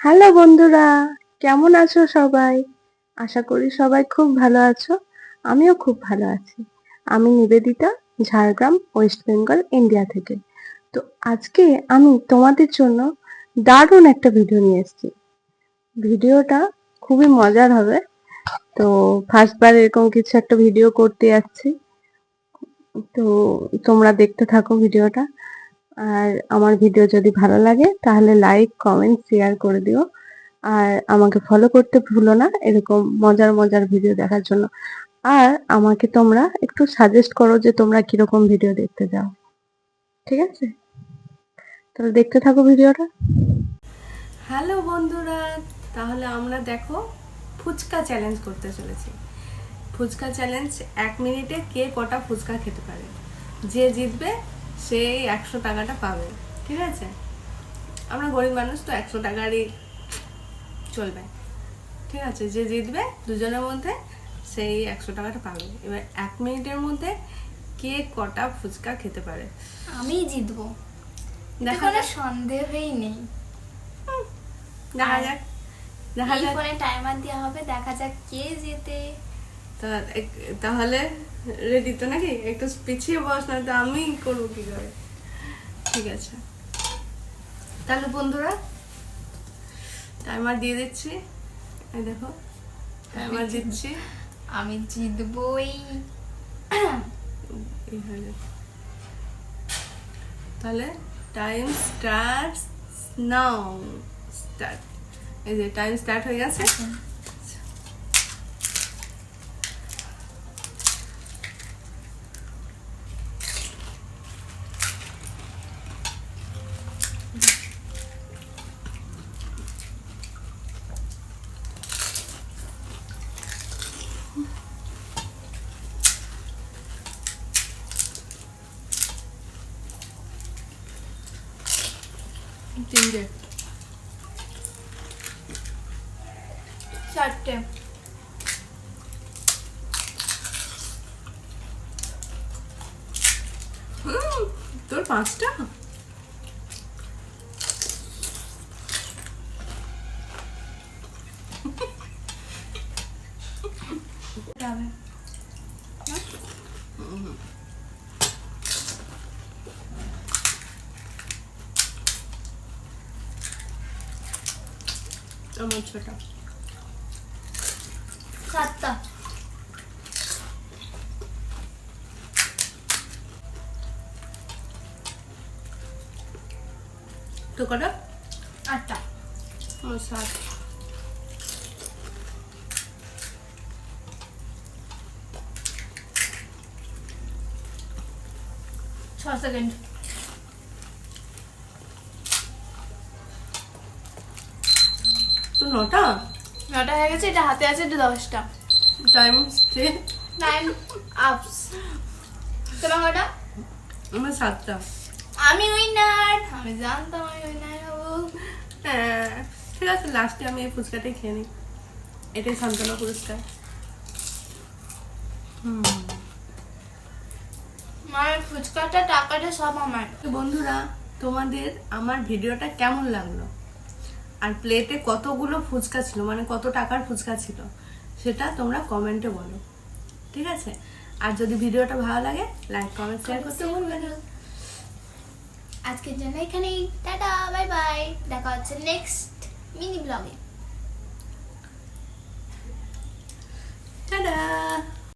Hello বন্ধুরা, কেমন আছো সবাই? আশা করি সবাই খুব ভালো আছো, আমিও খুব ভালো আছি। আমি Nibedita, Jhargram, West Bengal, India থেকে। তো আজকে আমি তোমাদের জন্য দারুণ একটা ভিডিও নিয়ে এসেছি। ভিডিওটা খুবই মজার হবে। তো ফার্স্টবার এরকম কিছু একটা ভিডিও করতে যাচ্ছি। তো তোমরা দেখতে থাকো ভিডিওটা। আর আমার ভিডিও যদি ভালো লাগে, তাহলে লাইক কমেন্ট শেয়ার করে দিও। আর আমাকে ফলো করতে ভুলো না, এরকম মজার মজার ভিডিও দেখার জন্য। আর আমাকে তোমরা একটু সাজেস্ট করো যে তোমরা কীরকম ভিডিও দেখতে চাও। ঠিক আছে? তাহলে দেখতে থাকো ভিডিওটা হ্যালো বন্ধুরা, তাহলে আমরা দেখো ফুচকা চ্যালেঞ্জ করতে চলেছি। ফুচকা চ্যালেঞ্জ এক মিনিটে কে কটা ফুচকা খেতে পারে? যে জিতবে সেই একশো টাকাটা পাবে ঠিক আছে? আমরা গরিব মানুষ তো একশো টাকারই চলবে ঠিক আছে? যে জিতবে দুজনের মধ্যে সেই একশো টাকাটা পাবে। এবার এক মিনিটের মধ্যে কে কটা ফুচকা খেতে পারে? আমি জিতবো। দেখা সন্দেহই নেই। দেখা যাক। দেখা যাক। ফোনে টাইমার দেওয়া হবে দেখা যাক কে জেতে। তাহলে রেডি তো নাকি? একটু পিছিয়ে বস না তো আমি করব কি করে? ঠিক আছে। তাহলে বন্ধুরা টাইমার দিয়ে দিচ্ছি। এই দেখো টাইমার দিচ্ছি। আমি জিতবই। তাহলে টাইম স্টার্ট নাও স্টার্ট এই যে টাইম স্টার্ট হয়ে গেছে। তিনটে। চারটে। তোর পাঁচটা? যাবে। আমার ছোটা। সাতটা। তো কটা? আটটা। আমার সাত। ছ সেকেন্ড। তো নটা? নটা হয়ে গেছে এটা হাতে আছে এটা দশটা। টাইম স্টে টাইম আপস তোমার কটা? আমার সাতটা। আমি উইনার আমি জানতাম আমি উইনার হব। হ্যাঁ ঠিক আছে লাস্টে আমি এই ফুচকাটাই খেয়ে নিই। এটাই সান্ত্বনা পুরস্কার। আমার ফুচকাটা টাকাটা সব আমার। বন্ধুরা তোমাদের আমার ভিডিওটা কেমন লাগল? আর প্লেটে কতগুলো ফুচকা ছিল মানে কত টাকার ফুচকা ছিল সেটা তোমরা কমেন্টে বলো ঠিক আছে? আর যদি ভিডিওটা ভালো লাগে লাইক কমেন্ট শেয়ার করতে ভুলবে না। আজকের জন্য এখানেই টাটা বাই বাই দেখা হচ্ছে নেক্সট মিনি ব্লগে টাটা!